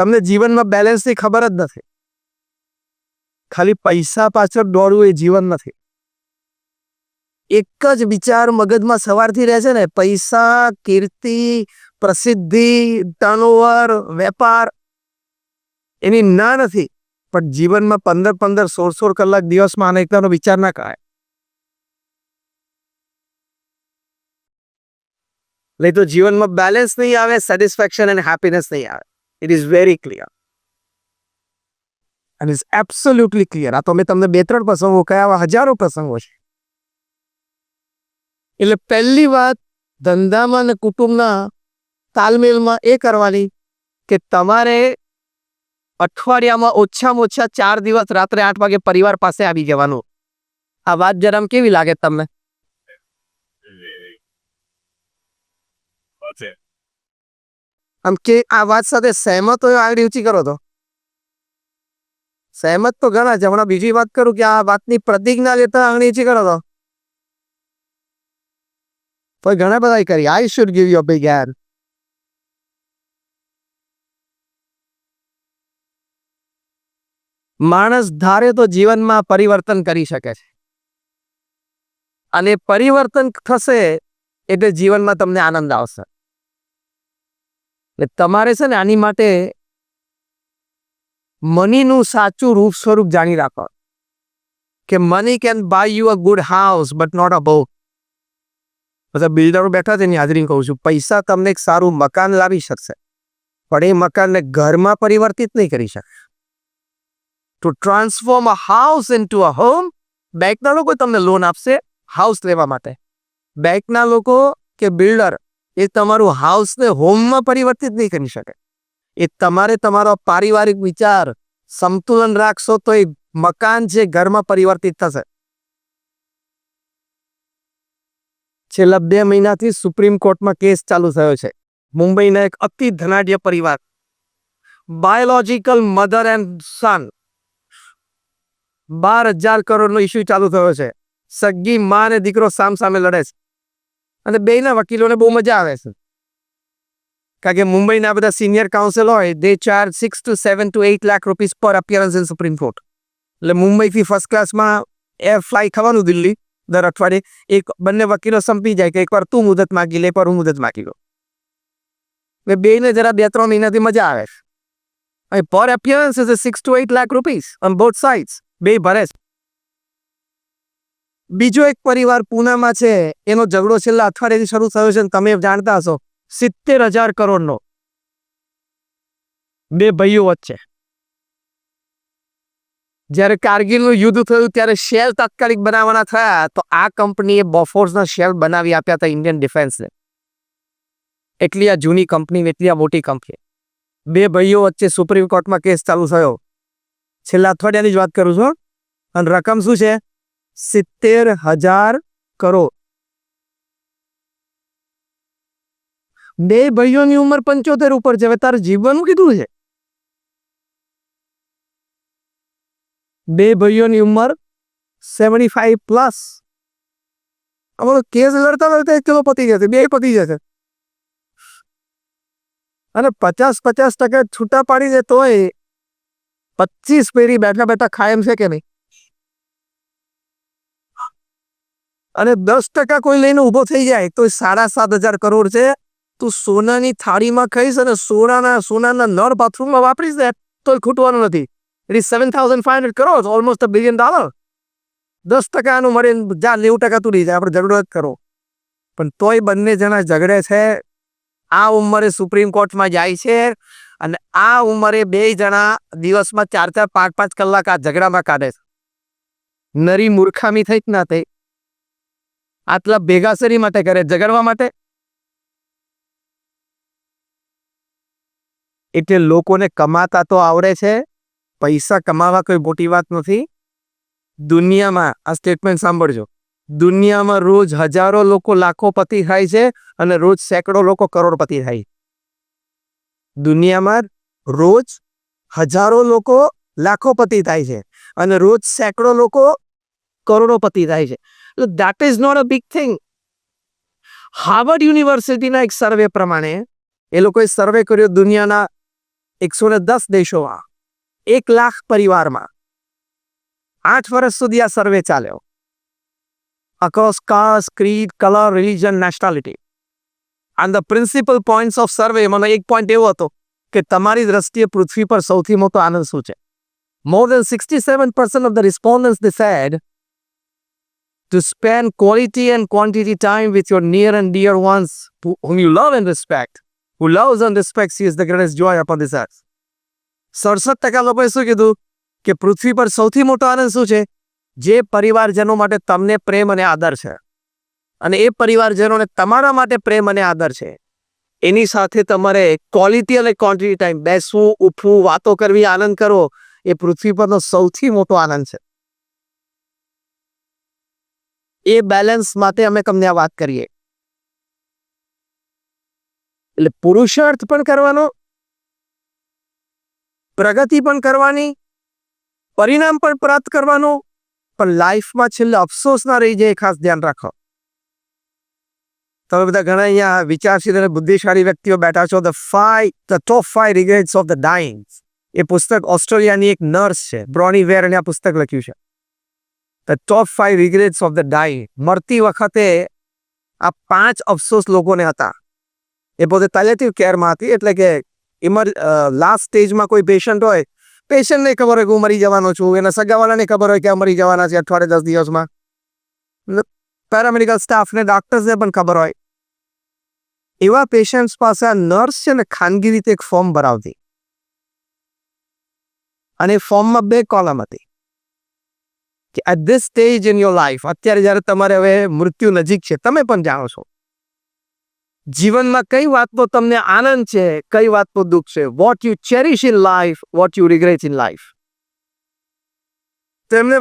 તમને જીવનમાં બેલેન્સની ખબર જ નથી. ખાલી પૈસા પાછળ દોડવું એ જીવન નથી. એક જ વિચાર મગજમાં સવારથી રહે છે ને, પૈસા, કીર્તિ, પ્રસિદ્ધિ ટર્નઓવર વેપાર, એની ના નથી, પણ જીવનમાં પંદર પંદર, સોળ સોળ કલાક દિવસમાં અનેકતાનો વિચાર ના કરાય. નહીં તો જીવનમાં બેલેન્સ નહીં આવે સેટિસ્ફેક્શન અને હેપીનેસ નહીં આવે. It is very clear and is absolutely clear આ તો મેં તમને બે ત્રણ પ્રસંગો કયા હજારો પ્રસંગો છે. એટલે પહેલી વાત, ધંધામાં અને કુટુંબના તાલમેલમાં એ કરવાની કે તમારે અઠવાડિયામાં ઓછામાં ઓછા ચાર દિવસ રાત્રે આઠ વાગે પરિવાર પાસે આવી જવાનું. આ વાત જરામ કેવી લાગે તમને? આમ કે આ વાત સાથે સહેમત હોય આગળ ઊંચી કરો તો. સહેમત તો ઘણા છે, હમણાં બીજી વાત કરું કે આ વાતની પ્રતિજ્ઞા લેતા આગળ ઊંચી કરો તો. તો ઘણા બધા કરી I should give you big hand માણસ ધારે તો જીવનમાં પરિવર્તન કરી શકે છે. અને પરિવર્તન થશે એટલે જીવનમાં તમને આનંદ આવશે. એટલે તમારે છે ને આની માટે મનીનું સાચું રૂપ સ્વરૂપ જાણી રાખો કે money can buy you a good house but not a boat બધા બિલ્ડરો બેઠા છે એની હાજરી કહું છું, પૈસા તમને એક સારું મકાન લાવી શકશે, પણ એ મકાનને ઘરમાં પરિવર્તિત નહીં કરી શકે. To transform a house into a home બેંકના લોકો તમને લોન આપશે હાઉસ લેવા માટે. બેંકના લોકો કે બિલ્ડર એ તમારું હાઉસને હોમમાં પરિવર્તિત નહીં કરી શકે. એ તમારે તમારો પારિવારિક વિચાર સંતુલન રાખશો તો એ મકાન છે ઘરમાં પરિવર્તિત થશે. છેલ્લા બે મહિનાથી સુપ્રીમ કોર્ટમાં કેસ ચાલુ થયો છે. મુંબઈના એક અતિ ધનાઢ્ય પરિવાર. Biological mother and son. બાર હજાર કરોડનો ઇસ્યુ ચાલુ થયો છે. સગી માં અને દીકરો સામ સામે લડે છે. અને બેયના વકીલોને બહુ મજા આવે છે. કારણ કે મુંબઈના બધા સિનિયર કાઉન્સિલ હોય they charge six to seven to eight lakh rupees per appearance in Supreme Court એટલે મુંબઈથી ફર્સ્ટ ક્લાસમાં એર ફ્લાય થવાનું દિલ્હી દર અઠવાડિયે. એક બંને વકીલો સંપી જાય કે એકવાર તું મુદત માગી લે પર હું મુદત માગી લો એટલે બેને જરા બે ત્રણ મહિનાથી મજા આવે છે. Per appearance is six to eight lakh rupees on both sides બે ભરે છે. બીજો એક પરિવાર પૂનામાં છે. એનો ઝઘડો છેલ્લા અઠવાડિયાથી શરૂ થયો છે તમે જાણતા હશો, સિત્તેર હજાર કરોડનો. બે ભાઈઓ વચ્ચે. જ્યારે કારગિલનું યુદ્ધ થયું, ત્યારે શેલ તાત્કાલિક બનાવવાના થયા, તો આ કંપનીએ બોફોર્સના શેલ બનાવી આપ્યા હતા ઇન્ડિયન ડિફેન્સને. એટલી આ જૂની કંપની એટલી આ મોટી કંપની. બે ભાઈઓ વચ્ચે સુપ્રીમ કોર્ટમાં કેસ ચાલુ થયો. છેલ્લા અઠવાડિયાની જ વાત કરું છું અને રકમ શું છે? સિત્તેર હજાર કરોડ બે ભાઈઓની ઉંમર પંચોતેર ઉપર છે, હવે તારે જીવવાનું કીધું છે? બે ભાઈઓની ઉંમર સેવન્ટી ફાઈવ પ્લસ. અમારો કેસ લડતા લડતા એક કિલો પતી જશે, બે પતી જશે. અને પચાસ પચાસ ટકા છૂટા પાડી દે તોય પચીસ પેઢી બેઠા બેઠા ખાય એમ છે કે નહીં? અને દસ ટકા કોઈ લઈને ઊભો થઈ જાય, તો સાડા સાત હજાર કરોડ છે. તું સોનાની થાળીમાં ખાઈશ અને સોનાના સોનાના નળ બાથરૂમમાં વાપરીશ ને, તો ખૂટવાનું નથી. It seven thousand five hundred crore almost billion dollar દસ ટકાનું મળે જા, નેવું ટકા તું રહી જાય, આપણે જરૂરત કરો. પણ તોય બંને જણા ઝઘડે છે. આ ઉંમરે સુપ્રીમ કોર્ટમાં જાય છે અને આ ઉંમરે બે જણા દિવસમાં ચાર ચાર પાંચ પાંચ કલાક આ ઝઘડામાં કાઢે છે. નરી મૂર્ખામી થઈ જ ના થઈ. આટલા ભેગા શેરી માટે કરે ઝઘડવા માટે? એટલે લોકોને કમાતા તો આવડે છે, પૈસા કમાવા કોઈ મોટી વાત નથી. દુનિયામાં, આ સ્ટેટમેન્ટ સાંભળજો. દુનિયામાં રોજ હજારો લોકો લાખોપતિ થાય છે અને રોજ સેંકડો લોકો કરોડપતિ થાય. દુનિયામાં રોજ હજારો લોકો લાખોપતિ થાય છે અને રોજ સેંકડો લોકો કરોડોપતિ થાય છે. That is not a big thing Harvard યુનિવર્સિટીના એક સર્વે પ્રમાણે એ લોકોએ સર્વે કર્યો દુનિયાના એકસો ને દસ દેશોમાં. એક લાખ પરિવારમાં. આઠ વર્ષ સુધી આ સર્વે ચાલ્યો. Across caste creed colour religion nationality and the principal points of survey મને એક પોઈન્ટ એવો હતો કે તમારી દ્રષ્ટિએ પૃથ્વી પર સૌથી મોટો આનંદ શું છે? More than sixty seven percent of the respondents they said to spend quality and quantity time with your near and dear ones who, whom you love and respect. Who loves and respects you is the greatest joy upon this earth. સડસઠ ટકા લોકોએ શું કીધું કે પૃથ્વી પર સૌથી મોટો આનંદ શું છે જે પરિવારજનો માટે તમને પ્રેમ અને આદર છે અને એ પરિવારજનોને તમારા માટે પ્રેમ અને આદર છે એની સાથે તમારે ક્વોલિટી અને ક્વોન્ટિટી ટાઈમ બેસવું ઉઠવું વાતો કરવી આનંદ કરવો એ પૃથ્વી પરનો સૌથી મોટો આનંદ છે એ બેલેન્સ માટે અમે તમને આ વાત કરીએ. એટલે પુરુષાર્થ પણ કરવાનો, પ્રગતિ પણ કરવાની, પરિણામ પણ પ્રાપ્ત કરવાનું, પણ લાઈફમાં છેલ્લે અફસોસ ના રહી જાય ખાસ ધ્યાન રાખો. તમે બધા ઘણા અહીંયા વિચારશીલ અને બુદ્ધિશાળી વ્યક્તિઓ બેઠા છો the five the top five regrets of the dying એ પુસ્તક ઓસ્ટ્રેલિયાની એક નર્સ છે, બ્રોની વેર અને આ પુસ્તક લખ્યું છે. The top five regrets of the die મરતી વખતે આ પાંચ અફસોસ લોકોને હતા. એ પોતે પેલેટિવ કેરમાં હતી, એટલે કે ઇમર લાસ્ટ સ્ટેજમાં કોઈ પેશન્ટ હોય પેશન્ટને ખબર હોય કે હું મરી જવાનો છું, એના સગાવાળાને ખબર હોય કે મરી જવાના છે અઠવાડિયે દસ દિવસમાં. પેરામેડિકલ સ્ટાફને ડોક્ટર્સને પણ ખબર હોય. એવા પેશન્ટ્સ પાસે આ નર્સ છે ને ખાનગી રીતે એક ફોર્મ ભરાવતી. અને ફોર્મમાં બે કોલમ હતી. કે at this stage in your life અત્યારે જ્યારે તમારે હવે મૃત્યુ નજીક છે, તમે પણ જાણો છો. જીવનમાં કઈ વાતનો તમને આનંદ છે, કઈ વાતનો દુઃખ છે? What you cherish in life what you regret in life તેમને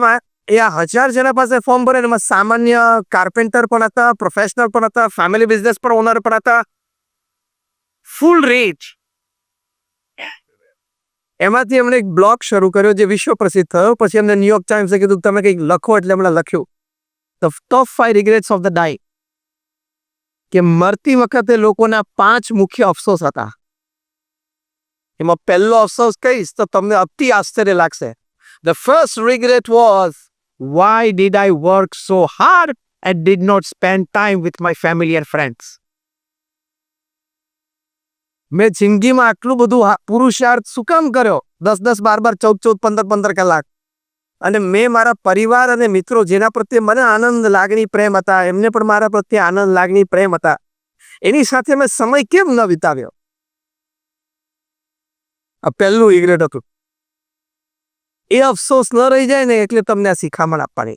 એ આ હજાર જણા પાસે ફોર્મ ભરે એમાં સામાન્ય કાર્પેન્ટર પણ હતા પ્રોફેશનલ પણ હતા ફેમિલી બિઝનેસ પણ ઓનર પણ હતા. ફૂલ રીચ એમાંથી એમણે એક બ્લોગ શરૂ કર્યો જે વિશ્વ પ્રસિદ્ધ થયો. પછી એમને ન્યુયોર્ક ટાઈમ્સે કીધું તમે કંઈક લખો એટલે એમણે લખ્યું. The top five regrets of the die કે મરતી વખતે લોકોના પાંચ મુખ્ય અફસોસ હતા. એમાં પહેલો અફસોસ કહીશ તો તમને અતિ આશ્ચર્ય લાગશે. The first regret was why did I work so hard and did not spend time with my family and friends મેં જિંદગીમાં આટલું બધું પુરુષાર્થ શું કામ કર્યો? દસ દસ, બાર બાર, ચૌદ ચૌદ, પંદર પંદર કલાક. અને મેં મારા પરિવાર અને મિત્રો જેના પ્રત્યે મને આનંદ, લાગણી, પ્રેમ હતા, એમને પણ મારા પ્રત્યે આનંદ, લાગણી, પ્રેમ હતા. એની સાથે મેં સમય કેમ ન વિતાવ્યો? આ પહેલું રિગ્રેટ હતું. એ અફસોસ ન રહી જાય ને એટલે તમને આ શિખામણ આપવાની.